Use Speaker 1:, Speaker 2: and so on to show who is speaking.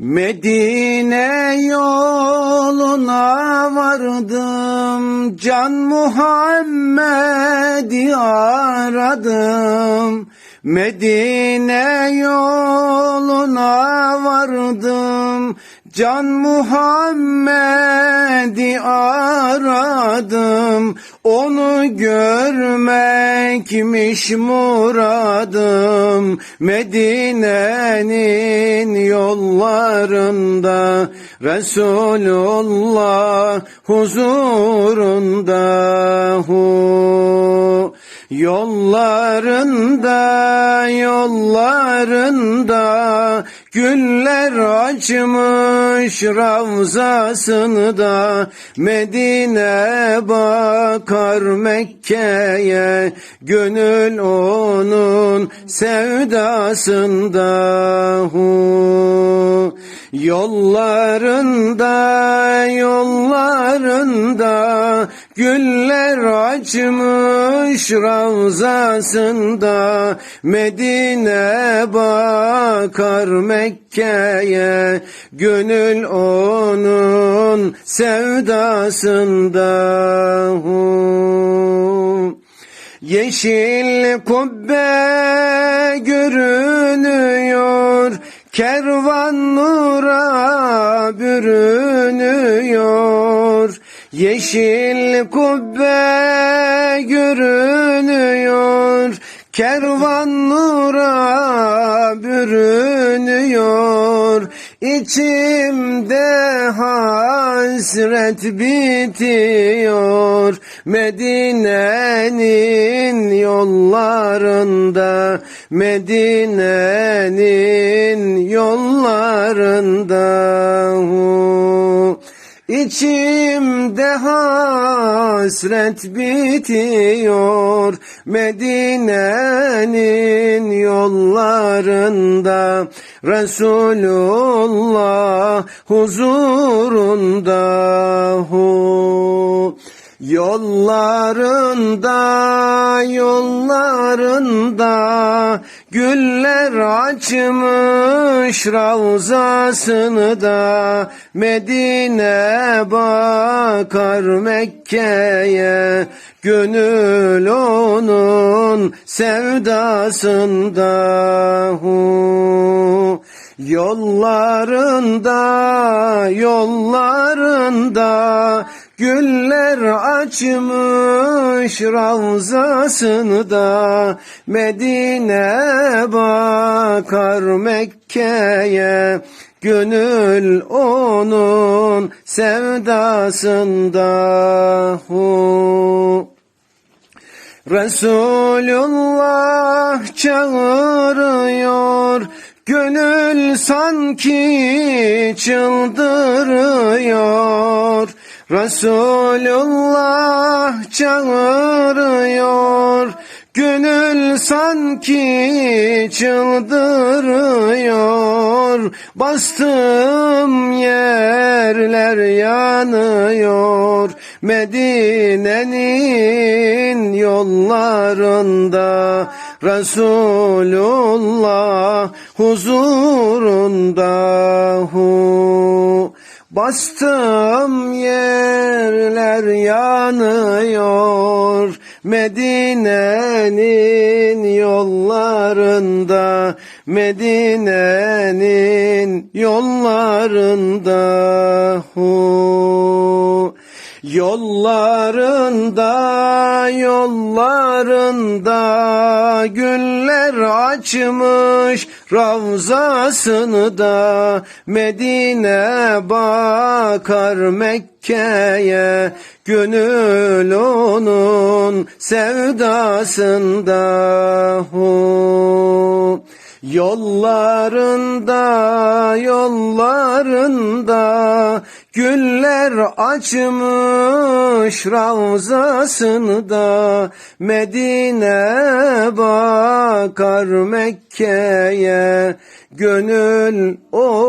Speaker 1: Medine yoluna vardım, can Muhammed'i aradım. Medine yoluna vardım, can Muhammed'i aradım. Onu görmekmiş muradım, Medine'nin yollarında, Resulullah huzurunda hu. Yollarında, yollarında güller açmış ravzasında Medine bakar Mekke'ye gönül onun sevdasında hu. Yollarında, yollarında güller açmış ravzasında Medine bakar Mekke'ye gönül onun sevdasında hu. Yeşil kubbe görünüyor Kervan nura bürünüyor Yeşil kubbe görünüyor Kervan nura bürünüyor. İçimde hasret bitiyor Medine'nin yollarında Medine'nin yollarında İçimde hasret bitiyor Medine'nin yollarında Resulullah huzurunda hu. Yollarında, yollarında güller açmış ravzasını da Medine bakar Mekke'ye gönül onun sevdasında hu. Yollarında, yollarında Güller açmış ravzasını da Medine bakar Mekke'ye Gönül onun sevdasında hu. Resulullah çağırıyor Gönül sanki çıldırıyor. Resulullah çağırıyor Gönül sanki çıldırıyor. Bastım yerler yanıyor. Medine'nin yollarında Resulullah huzurunda hu. Bastım yerler yanıyor Medine'nin yollarında Medine'nin yollarında hu. Yollarında, yollarında güller açmış ravzasını da Medine bakar Mekke'ye gönül onun sevdasında hu. Yollarında, yollarında güller açmış ravzasını da Medine bakar Mekke'ye gönül o